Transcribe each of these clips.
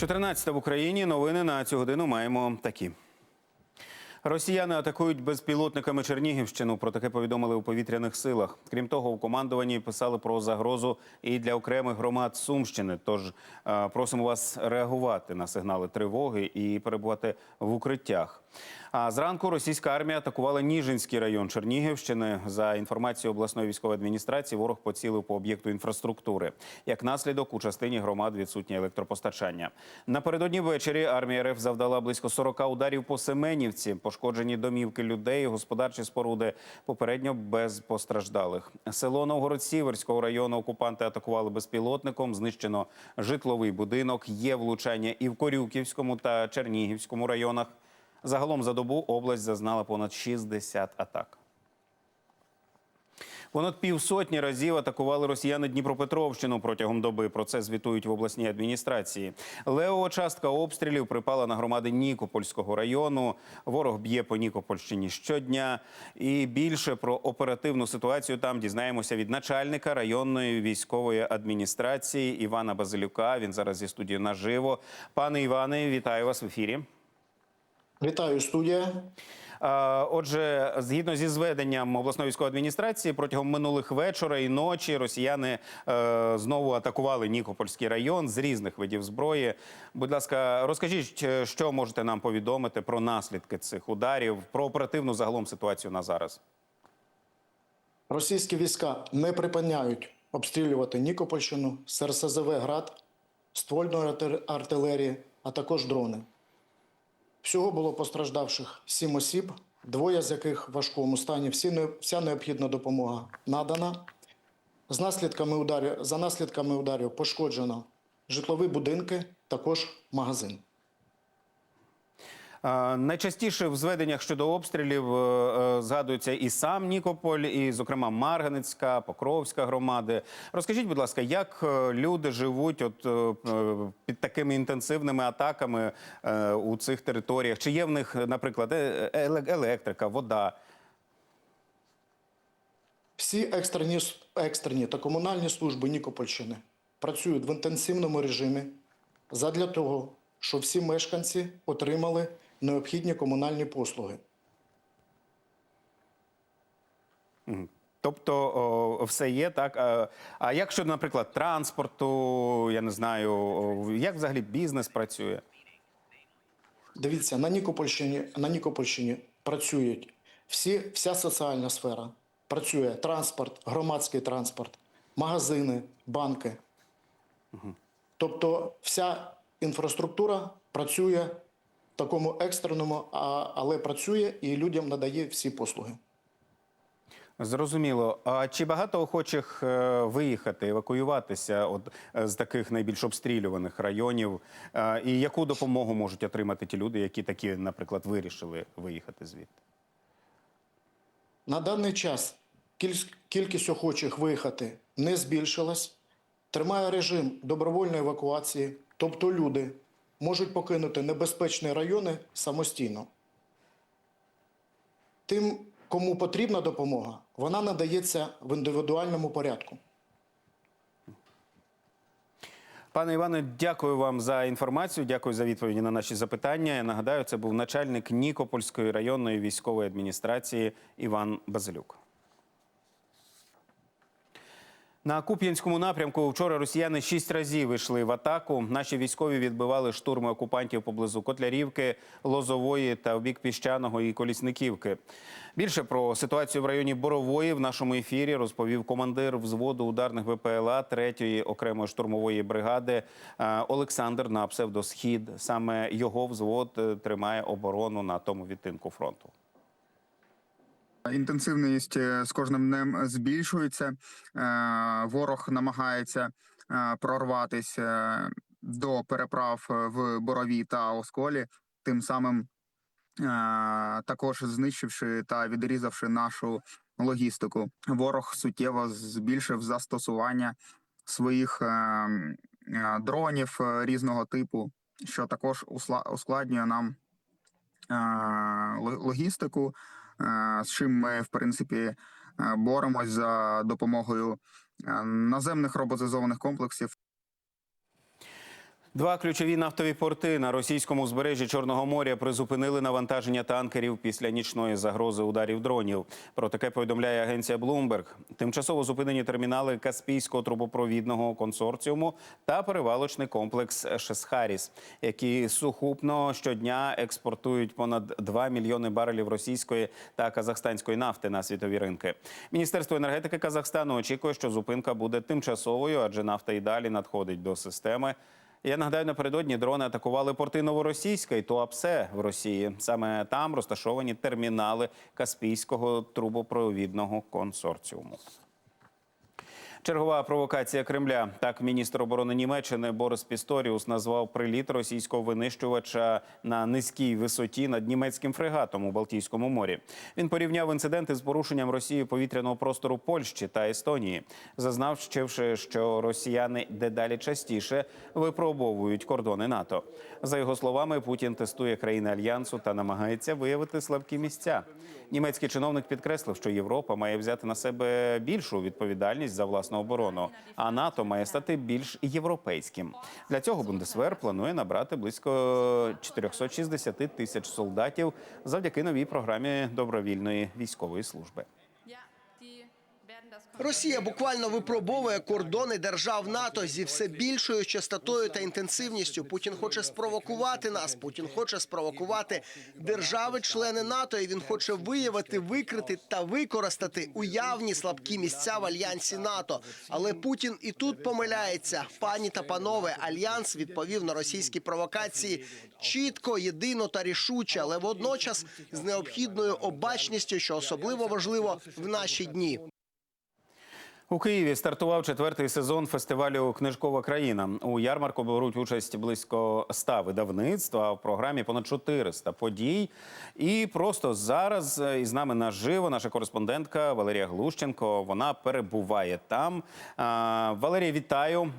14 в Україні. Новини на цю годину маємо такі. Росіяни атакують безпілотниками Чернігівщину. Про таке повідомили у повітряних силах. Крім того, у командуванні писали про загрозу і для окремих громад Сумщини. Тож е, просимо вас реагувати на сигнали тривоги і перебувати в укриттях. А зранку російська армія атакувала Ніжинський район Чернігівщини. За інформацією обласної військової адміністрації, ворог поцілив по об'єкту інфраструктури. Як наслідок, у частині громад відсутнє електропостачання. Напередодні ввечері армія РФ завдала близько 40 ударів по Семенівці. Пошкоджені домівки людей, господарчі споруди попередньо без постраждалих. Село Новгород-Сіверського району окупанти атакували безпілотником. Знищено житловий будинок. Є влучання і в Корюківському та Чернігівському районах. Загалом за добу область зазнала понад 60 атак. Понад півсотні разів атакували росіяни Дніпропетровщину протягом доби. Про це звітують в обласній адміністрації. Левова частка обстрілів припала на громади Нікопольського району. Ворог б'є по Нікопольщині щодня. І більше про оперативну ситуацію там дізнаємося від начальника районної військової адміністрації Івана Базилюка. Він зараз зі студією наживо. Пане Іване, вітаю вас в ефірі. Вітаю, студія. Е, Отже, згідно зі зведенням обласної військової адміністрації, протягом минулих вечора і ночі росіяни е, знову атакували Нікопольський район з різних видів зброї. Будь ласка, розкажіть, е, що можете нам повідомити про наслідки цих ударів, про оперативну загалом ситуацію на зараз. Російські війська не припиняють обстрілювати Нікопольщину, СРСЗВ «Град», ствольної артилерії, а також дрони. Всього було постраждавших сім осіб, двоє з яких в важкому стані. Всі вся необхідна допомога надана. З наслідками ударів, за наслідками ударів пошкоджено житлові будинки, також магазин. Е, Найчастіше в зведеннях щодо обстрілів е, е, згадується і сам Нікополь, і, зокрема, Марганецька, Покровська громади. Розкажіть, будь ласка, як люди живуть от під такими інтенсивними атаками у цих територіях? Чи є в них, наприклад, електрика, вода? Всі екстрені, екстрені та комунальні служби Нікопольщини працюють в інтенсивному режимі задля того, щоб всі мешканці отримали необхідні комунальні послуги. Тобто о, все є так. А, а як щодо, наприклад, транспорту, я не знаю, як взагалі бізнес працює? Дивіться, на Нікопольщині, на Нікопольщині працюють всі, вся соціальна сфера. Працює транспорт, громадський транспорт, магазини, банки. Тобто вся інфраструктура працює такому екстреному, а, але працює і людям надає всі послуги. Зрозуміло. А чи багато охочих е, виїхати, евакуюватися от, е, з таких найбільш обстрілюваних районів? Е, І яку допомогу можуть отримати ті люди, які такі, наприклад, вирішили виїхати звідти? На даний час кількість охочих виїхати не збільшилась. Тримає режим добровольної евакуації, тобто люди можуть покинути небезпечні райони самостійно. Тим, кому потрібна допомога, вона надається в індивідуальному порядку. Пане Іване, дякую вам за інформацію. Дякую за відповіді на наші запитання. Я нагадаю, це був начальник Нікопольської районної військової адміністрації Іван Базилюк. На Куп'янському напрямку вчора росіяни шість разів йшли в атаку. Наші військові відбивали штурми окупантів поблизу Котлярівки, Лозової та в бік Піщаного і Колісниківки. Більше про ситуацію в районі Борової в нашому ефірі розповів командир взводу ударних ВПЛА 3-ї окремої штурмової бригади е, Олександр на псевдосхід. Саме його взвод е, тримає оборону на тому відтинку фронту. Інтенсивність е, з кожним днем збільшується. Е, Ворог намагається е, прорватися до переправ в Борові та Осколі, тим самим також знищивши та відрізавши нашу логістику. Ворог суттєво збільшив застосування своїх дронів різного типу, що також ускладнює нам логістику з чим ми в принципі е, боремось за допомогою е, наземних роботизованих комплексів Два ключові нафтові порти на російському узбережжі Чорного моря призупинили навантаження танкерів після нічної загрози ударів дронів. Про таке повідомляє агенція Bloomberg. Тимчасово зупинені термінали Каспійського трубопровідного консорціуму та перевалочний комплекс Шесхаріс, які сухупно щодня експортують понад 2 мільйони барелів російської та казахстанської нафти на світові ринки. Міністерство енергетики Казахстану очікує, що зупинка буде тимчасовою, адже нафта і далі надходить до системи. Я нагадаю, напередодні дрони атакували порти Новоросійська і Туапсе в Росії. Саме там розташовані термінали Каспійського трубопровідного консорціуму. Чергова провокація Кремля. Так, міністр оборони Німеччини Борис Пісторіус назвав приліт російського винищувача на низькій висоті над німецьким фрегатом у Балтійському морі. Він порівняв інциденти з порушенням Росії повітряного простору Польщі та Естонії, зазначивши, що росіяни дедалі частіше випробовують кордони НАТО. За його словами, Путін тестує країни альянсу та намагається виявити слабкі місця. Німецький чиновник підкреслив, що Європа має взяти на себе більшу відповідальність за власну оборону, а НАТО має стати більш європейським. Для цього Бундесвер планує набрати близько 460 тисяч солдатів завдяки новій програмі добровільної військової служби. Росія буквально випробовує кордони держав НАТО зі все більшою частотою та інтенсивністю. Путін хоче спровокувати нас. Путін хоче спровокувати держави-члени НАТО. І він хоче виявити, викрити та використати уявні слабкі місця в альянсі НАТО. Але Путін і тут помиляється. Пані та панове, альянс відповів на російські провокації чітко, єдино та рішуче, але водночас з необхідною обачністю, що особливо важливо в наші дні. У Києві стартував четвертий сезон фестивалю Книжкова країна. У ярмарку беруть участь близько 100 видавництв, а в програмі понад 400 подій. І просто зараз е, із нами наживо наша кореспондентка Валерія Глущенко. Вона перебуває там. Валерія, вітаю.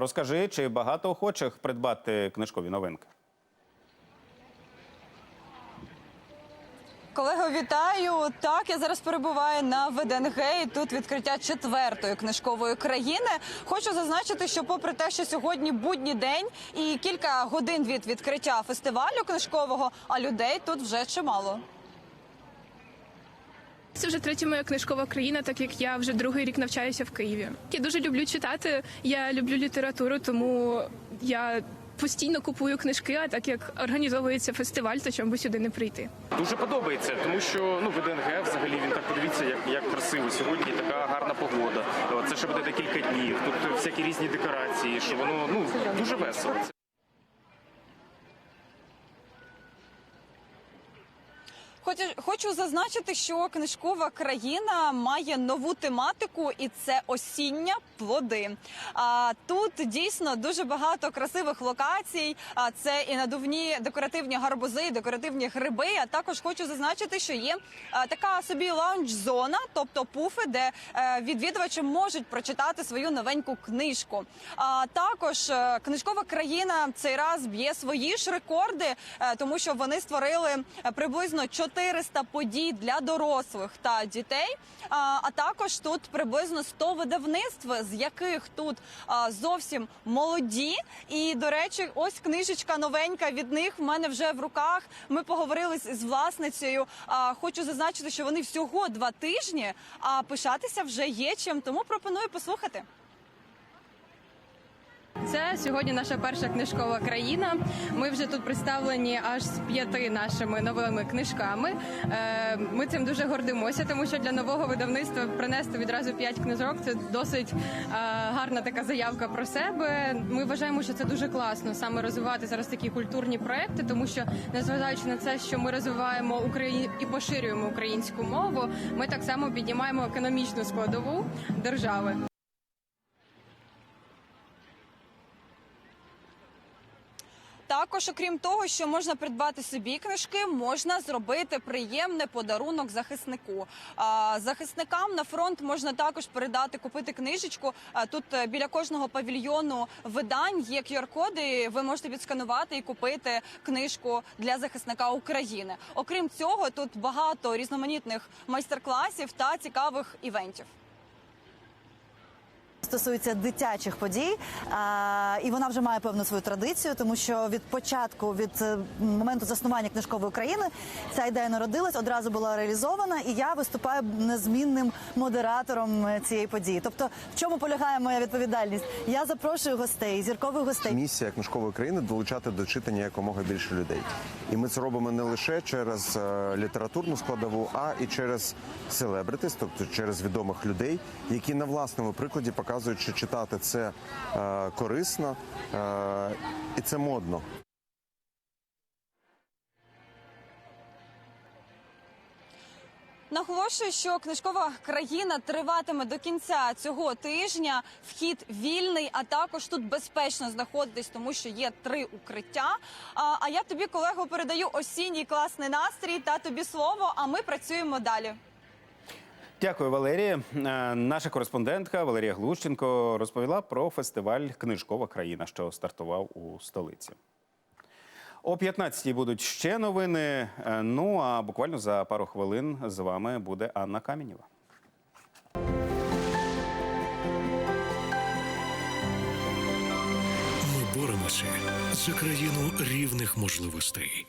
Розкажи, чи багато охочих придбати книжкові новинки? Колего, вітаю! Так, я зараз перебуваю на ВДНГ. і Тут відкриття четвертої книжкової країни. Хочу зазначити, що попри те, що сьогодні будній день і кілька годин від відкриття фестивалю книжкового, а людей тут вже чимало. Це вже третя моя книжкова країна, так як я вже другий рік навчаюся в Києві. Я дуже люблю читати. Я люблю літературу, тому я постійно купую книжки. А так як організовується фестиваль, то чому би сюди не прийти? Дуже подобається, тому що ну ВДНГ взагалі він так подивіться, як, як красиво сьогодні. Така гарна погода. Це ще буде декілька днів. Тут всякі різні декорації, що воно ну дуже весело. Хочу, зазначити, що книжкова країна має нову тематику, і це осіння плоди. А тут дійсно дуже багато красивих локацій. А це і надувні декоративні гарбузи, декоративні гриби. А також хочу зазначити, що є така собі лаунж-зона, тобто пуфи, де е, відвідувачі можуть прочитати свою новеньку книжку. А також е, книжкова країна цей раз б'є свої ж рекорди, е, тому що вони створили приблизно 400 подій для дорослих та дітей. А, також тут приблизно 100 видавництв, з яких тут зовсім молоді. І до речі, ось книжечка новенька від них в мене вже в руках. Ми поговорили з власницею. Хочу зазначити, що вони всього два тижні, а пишатися вже є чим. Тому пропоную послухати. Це сьогодні наша перша книжкова країна. Ми вже тут представлені аж з п'яти нашими новими книжками. Е, Ми цим дуже гордимося, тому що для нового видавництва принести відразу п'ять книжок це досить е, гарна така заявка про себе. Ми вважаємо, що це дуже класно саме розвивати зараз такі культурні проекти, тому що незважаючи на це, що ми розвиваємо Україні і поширюємо українську мову, ми так само піднімаємо економічну складову держави. Також, окрім того, що можна придбати собі книжки, можна зробити приємний подарунок захиснику. Захисникам на фронт можна також передати, купити книжечку. Тут е, біля кожного павільйону видань є QR-коди. Ви можете відсканувати і купити книжку для захисника України. Окрім цього, тут багато різноманітних майстер-класів та цікавих івентів. Стосується дитячих подій, і вона вже має певну свою традицію, тому що від початку, від е, моменту заснування книжкової України, ця ідея народилась, одразу була реалізована, і я виступаю незмінним модератором е, цієї події. Тобто, в чому полягає моя відповідальність? Я запрошую гостей, зіркових гостей. Місія книжкової країни долучати до читання якомога більше людей. І ми це робимо не лише через е, літературну складову, а і через селебритис, тобто через відомих людей, які на власному прикладі показують, що читати це е, корисно е, і це модно. Наголошую, що книжкова країна триватиме до кінця цього тижня. Вхід вільний, а також тут безпечно знаходитись, тому що є три укриття. А, а я тобі, колего, передаю осінній класний настрій та тобі слово. А ми працюємо далі. Дякую, Валерія. Е, Наша кореспондентка Валерія Глущенко розповіла про фестиваль Книжкова країна, що стартував у столиці. О 15-й будуть ще новини. Е, Ну а буквально за пару хвилин з вами буде Анна Камінєва. Ми боремося за країну рівних можливостей.